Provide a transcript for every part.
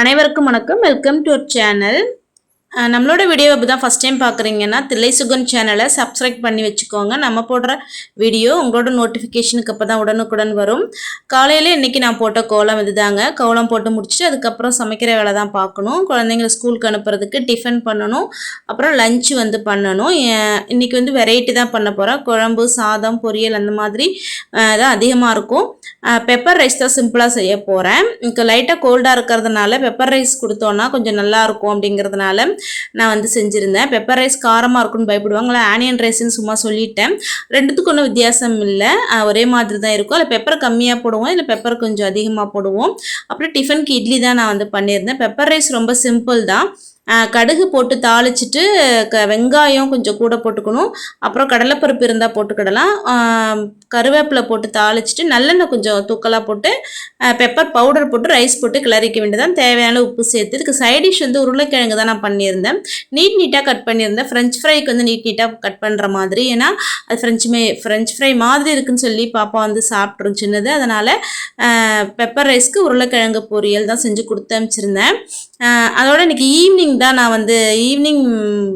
அனைவருக்கும் வணக்கம். Welcome to channel நம்மளோட வீடியோ இப்போ தான் ஃபஸ்ட் டைம் பார்க்குறீங்கன்னா தில்லை சுகன் சேனலை சப்ஸ்கிரைப் பண்ணி வச்சுக்கோங்க. நம்ம போடுற வீடியோ உங்களோட நோட்டிஃபிகேஷனுக்கு அப்போ தான் உடனுக்குடன் வரும். காலையில் இன்றைக்கி நான் போட்ட கோலம் இதுதாங்க. கோலம் போட்டு முடிச்சுட்டு அதுக்கப்புறம் சமைக்கிற வேலை தான் பார்க்கணும். குழந்தைங்கள ஸ்கூலுக்கு அனுப்புறதுக்கு டிஃபன் பண்ணணும். அப்புறம் லஞ்ச் வந்து பண்ணணும். இன்றைக்கி வந்து வெரைட்டி தான் பண்ண போகிறேன் குழம்பு சாதம் பொரியல் அந்த மாதிரி அஹ், தான் அதிகமாக இருக்கும். பெப்பர் ரைஸ் தான் சிம்பிளாக செய்ய போகிறேன் எனக்கு லைட்டாக கோல்டாக இருக்கிறதுனால பெப்பர் ரைஸ் கொடுத்தோன்னா கொஞ்சம் நல்லாயிருக்கும் அப்படிங்கிறதுனால நான் வந்து செஞ்சுருந்தேன். பெப்பர் ரைஸ் காரமாக இருக்கும்னு பயப்படுவாங்களா ஆனியன் ரைஸ்ன்னு சும்மா சொல்லிட்டேன். ரெண்டுத்துக்கும் ஒன்றும் வித்தியாசம் இல்லை. ஒரே மாதிரி தான் இருக்கும். அதில் பெப்பர் கம்மியாக போடுவோம் இல்லை பெப்பர் கொஞ்சம் அதிகமாக போடுவோம். அப்புறம் டிஃபனுக்கு இட்லி தான் நான் வந்து பண்ணியிருந்தேன். பெப்பர் ரைஸ் ரொம்ப சிம்பிள் தான். கடுகு போட்டு தாளிச்சிட்டு க வெங்காயம் கொஞ்சம் கூட போட்டுக்கணும். அப்புறம் கடலைப்பருப்பு இருந்தால் போட்டுக்கிடலாம். கருவேப்பிலை போட்டு தாளிச்சிட்டு நல்லெண்ணெய் கொஞ்சம் தூக்கலாக போட்டு பெப்பர் பவுடர் போட்டு ரைஸ் போட்டு கிளறிக்க வேண்டியதான் தேவையான உப்பு சேர்த்து. இதுக்கு சைடிஷ் வந்து உருளைக்கிழங்கு தான் நான் பண்ணியிருந்தேன். நீட் நீட்டாக கட் பண்ணியிருந்தேன். ஃப்ரெஞ்ச் ஃப்ரைக்கு வந்து நீட் நீட்டாக கட் பண்ணுற மாதிரி. ஏன்னா அது ஃப்ரெஞ்சுமே ஃப்ரெஞ்ச் ஃப்ரை மாதிரி இருக்குன்னு சொல்லி பாப்பா வந்து சாப்பிட்ரும் சின்னது. அதனால் பெப்பர் ரைஸ்க்கு உருளைக்கிழங்கு பொரியல் தான் செஞ்சு கொடுத்து அனுப்பிச்சிருந்தேன் அதோட இன்னைக்கு ஈவினிங் தான் நான் வந்து ஈவினிங்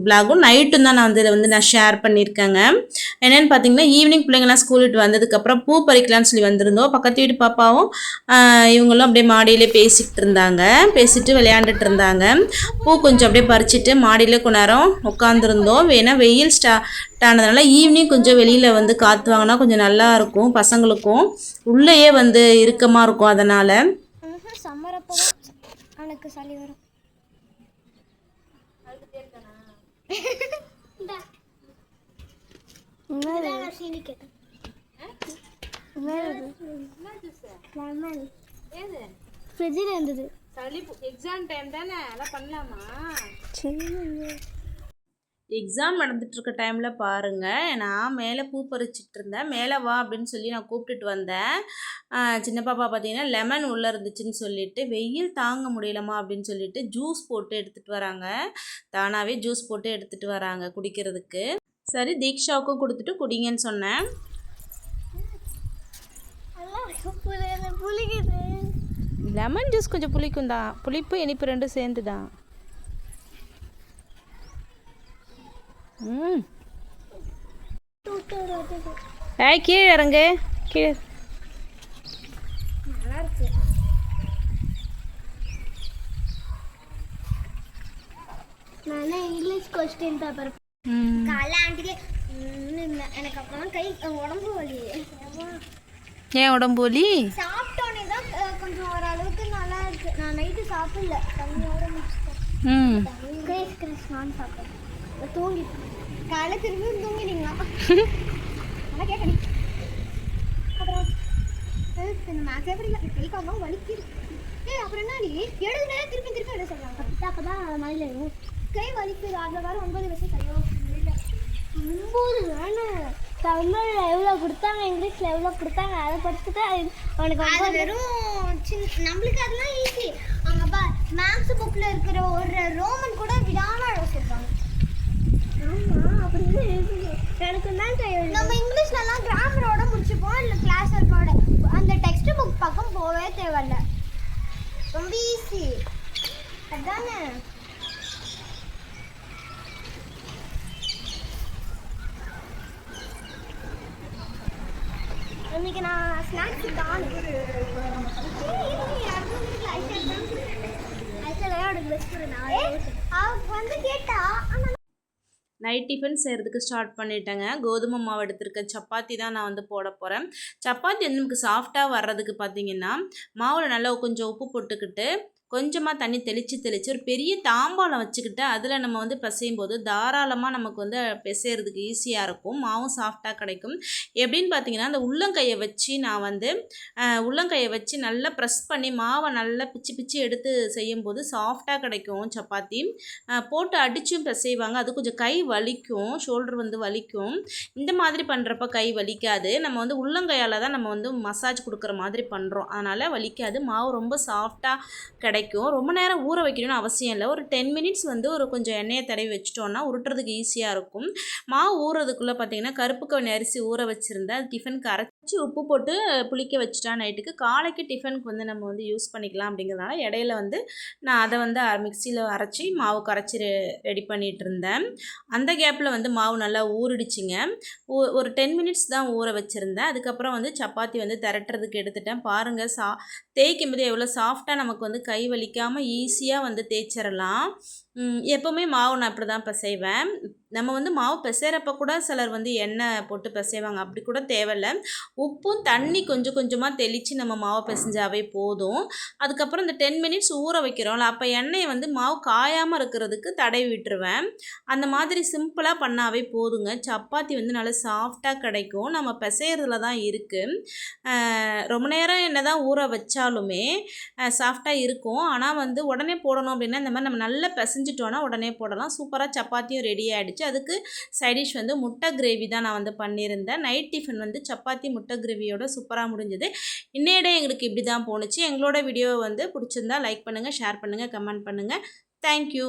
விலாகும் நைட்டும் தான் நான் வந்து இதை வந்து நான் ஷேர் பண்ணியிருக்கேங்க என்னென்னு பார்த்தீங்கன்னா ஈவினிங் பிள்ளைங்களாம் ஸ்கூல் விட்டு வந்ததுக்கப்புறம் பூ பறிக்கலாம்னு சொல்லி வந்திருந்தோம் பக்கத்து வீட்டு பாப்பாவும் இவங்களும் அப்படியே மாடியிலே பேசிக்கிட்டு இருந்தாங்க பேசிட்டு விளையாண்டுட்டு இருந்தாங்க பூ கொஞ்சம் அப்படியே பறிச்சுட்டு மாடியிலே கொஞ்ச நேரம் உட்காந்துருந்தோம் வேணால் வெயில் ஸ்டார்ட் ஆனதுனால ஈவினிங் கொஞ்சம் வெளியில் வந்து காற்று வாங்கினா கொஞ்சம் நல்லா இருக்கும் பசங்களுக்கும் உள்ளேயே வந்து இறுக்கமாக இருக்கும் அதனால் சம்மரப்போ அவனுக்கு சளி வரும் ஃப்ரிட்ஜில் இருந்தது சளி எக்ஸாம் டைம் தானே அதெல்லாம் பண்ணலாமா சரி எக்ஸாம் நடந்துட்டு இருக்க டைமில் பாருங்க. நான் மேலே பூ பறிச்சிட்டு இருந்தேன் மேலே வா அப்படின்னு சொல்லி நான் கூப்பிட்டுட்டு வந்தேன். சின்ன பாப்பா பார்த்தீங்கன்னா லெமன் உள்ளே இருந்துச்சுன்னு சொல்லிட்டு வெயில் தாங்க முடியலம்மா அப்படின்னு சொல்லிட்டு ஜூஸ் போட்டு எடுத்துகிட்டு வராங்க. தானாகவே ஜூஸ் போட்டு எடுத்துகிட்டு வராங்க குடிக்கிறதுக்கு. சரி தீக்ஷாவுக்கும் கொடுத்துட்டு குடிங்கன்னு சொன்னேன். புளிக்குது. லெமன் ஜூஸ் கொஞ்சம் புளிக்கும் தான் புளிப்பு இனிப்பு ரெண்டும் சேர்ந்து தான் ம். ஏய் கீழே இறங்கு. கீழே. நல்லா இருக்கு நானே இங்கிலீஷ் கொஸ்டின் பேப்பர் காலைல ஆண்டிக்கு எனக்கு அப்புறம் கை உடம்பு வலி. ஏன் உடம்பு வலி? சாப்பிட்டோன்னே தான் கொஞ்சம் ஓரளவுக்கு நல்லா இருக்கு நான் நைட்டு சாப்பிடல. தண்ணியோட முடிச்சிட்டேன். ம். கிரேஸ் கிரேஸ் நான் சாப்பிட்டேன் தூங்கி காலைல திரும்பி தூங்கினீங்களா அதான் கேட்கணும் அப்புறம் மேக்ஸே படிக்கல கை காலம் வலிக்குது ஏய் அப்புறம் என்ன நீ எழுதுனே திருப்பி திருப்பி எழுத சொல்றாங்க அப்பதான் அப்பதான் மழையில இருக்கும் கை வலிக்குது அதுல வேற ஒன்பது வருஷம் கையோ ஒன்பது வேணும் தமிழ்ல எவ்வளோ கொடுத்தாங்க இங்கிலீஷ்ல எவ்வளோ கொடுத்தாங்க அதை படிச்சுட்டு அது வெறும் சின்ன நம்மளுக்கு அதெல்லாம் ஈஸி அங்கே மேக்ஸ் புக்கில் இருக்கிற ஒரு ரோமன் கூட விடாம எழுத சொல்றாங்க ஆமா அப்படின்னு எனக்கு தான் நம்ம இங்கிலீஷ்லலாம் கிராமரோட முடிச்சுப்போம் இல்லை கிளாஸ் ஒர்க்கோட அந்த டெக்ஸ்ட் புக் பக்கம் போகவே தேவையில்ல. ரொம்ப ஈஸி அதானே? இன்னைக்கு நான் ஸ்நாக்ஸ் தான். நைட் டிஃபன் செய்கிறதுக்கு ஸ்டார்ட் பண்ணிட்டேங்க. கோதுமை மாவு எடுத்திருக்க சப்பாத்தி தான் நான் வந்து போட போகிறேன் சப்பாத்தி வந்து நமக்கு சாஃப்டாக வர்றதுக்கு பார்த்தீங்கன்னா மாவில் நல்லா கொஞ்சம் உப்பு போட்டுக்கிட்டு கொஞ்சமாக தண்ணி தெளித்து தெளித்து ஒரு பெரிய தாம்பாளம் வச்சுக்கிட்டு அதில் நம்ம வந்து பிசையும் போது தாராளமாக நமக்கு வந்து பிசைகிறதுக்கு ஈஸியாக இருக்கும். மாவும் சாஃப்டாக கிடைக்கும். எப்படின்னு பார்த்தீங்கன்னா அந்த உள்ளங்கையை வச்சு நான் வந்து உள்ளங்கையை வச்சு நல்லா ப்ரெஸ் பண்ணி மாவை நல்லா பிச்சு பிச்சு எடுத்து செய்யும்போது சாஃப்டாக கிடைக்கும் சப்பாத்தி. போட்டு அடிச்சும் பிசைவாங்க. அது கொஞ்சம் கை வலிக்கும். ஷோல்டர் வந்து வலிக்கும். இந்த மாதிரி பண்ணுறப்ப கை வலிக்காது. நம்ம வந்து உள்ளங்கையால் தான் நம்ம வந்து மசாஜ் கொடுக்குற மாதிரி பண்ணுறோம் அதனால் வலிக்காது. மாவு ரொம்ப சாஃப்டாக கிடைக்கும். ரொம்ப நேரம் ஊற வைக்கணும்னு அவசியம் இல்லை. ஒரு டென் மினிட்ஸ் வந்து ஒரு கொஞ்சம் எண்ணெயை தடவி வச்சுட்டோன்னா உருட்டுறதுக்கு ஈஸியாக இருக்கும். மாவு ஊறுறதுக்குள்ளே பார்த்தீங்கன்னா கருப்பு கவனி அரிசி ஊற வச்சுருந்தேன் அது டிஃபனுக்கு கரைச்சி உப்பு போட்டு புளிக்க வச்சுட்டா நைட்டுக்கு. காலைக்கு டிஃபனுக்கு வந்து நம்ம வந்து யூஸ் பண்ணிக்கலாம் அப்படிங்கிறதுனால இடையில வந்து நான் அதை வந்து மிக்சியில் அரைச்சி மாவு கரைச்சி ரெ ரெடி பண்ணிகிட்டு இருந்தேன் அந்த கேப்பில் வந்து மாவு நல்லா ஊறிடுச்சுங்க. ஊ- ஒரு டென் மினிட்ஸ் தான் ஊற வச்சுருந்தேன். அதுக்கப்புறம் வந்து சப்பாத்தி வந்து திரட்டுறதுக்கு எடுத்துட்டேன். பாருங்கள் சா தேய்க்கும் போது எவ்வளோ சாஃப்டாக நமக்கு வந்து கை வலிக்காமல் ஈஸியாக வந்து தேய்ச்சிடலாம் எப்போவுமே மாவு நான் இப்படி தான் பிசைவேன். நம்ம வந்து மாவு பிசைகிறப்ப கூட சிலர் வந்து எண்ணெய் போட்டு பிசைவாங்க. அப்படி கூட தேவையில்ல. உப்பும் தண்ணி கொஞ்சம் கொஞ்சமாக தெளித்து நம்ம மாவை பிசைஞ்சாவே போதும். அதுக்கப்புறம் இந்த டென் மினிட்ஸ் ஊற வைக்கிறோம்ல அப்போ எண்ணெயை வந்து மாவு காயாமல் இருக்கிறதுக்கு தடவி விட்டுருவேன். அந்த மாதிரி சிம்பிளாக பண்ணாவே போதுங்க. சப்பாத்தி வந்து நல்லா சாஃப்டாக கிடைக்கும். நம்ம பிசைகிறதுல தான் இருக்குது ரொம்ப நேரம் என்ன தான் ஊற வச்சாலுமே சாஃப்டாக இருக்கும். ஆனால் வந்து உடனே போடணும் அப்படின்னா இந்த மாதிரி நம்ம நல்லா பிசைஞ்சிட்டோன்னா உடனே போடலாம். சூப்பராக சப்பாத்தியும் ரெடி ஆகிடுச்சு அதுக்கு சைடிஷ் வந்து முட்டை கிரேவி தான் நான் வந்து பண்ணியிருந்தேன். நைட் டிஃபன் வந்து சப்பாத்தி முட்டை கிரேவியோட சூப்பராக முடிஞ்சது. இன்னையிட எங்களுக்கு இப்படி தான் போணுச்சு. எங்களோட வீடியோவை வந்து பிடிச்சிருந்தா லைக் பண்ணுங்கள் ஷேர் பண்ணுங்கள் கமெண்ட் பண்ணுங்கள் தேங்க்யூ.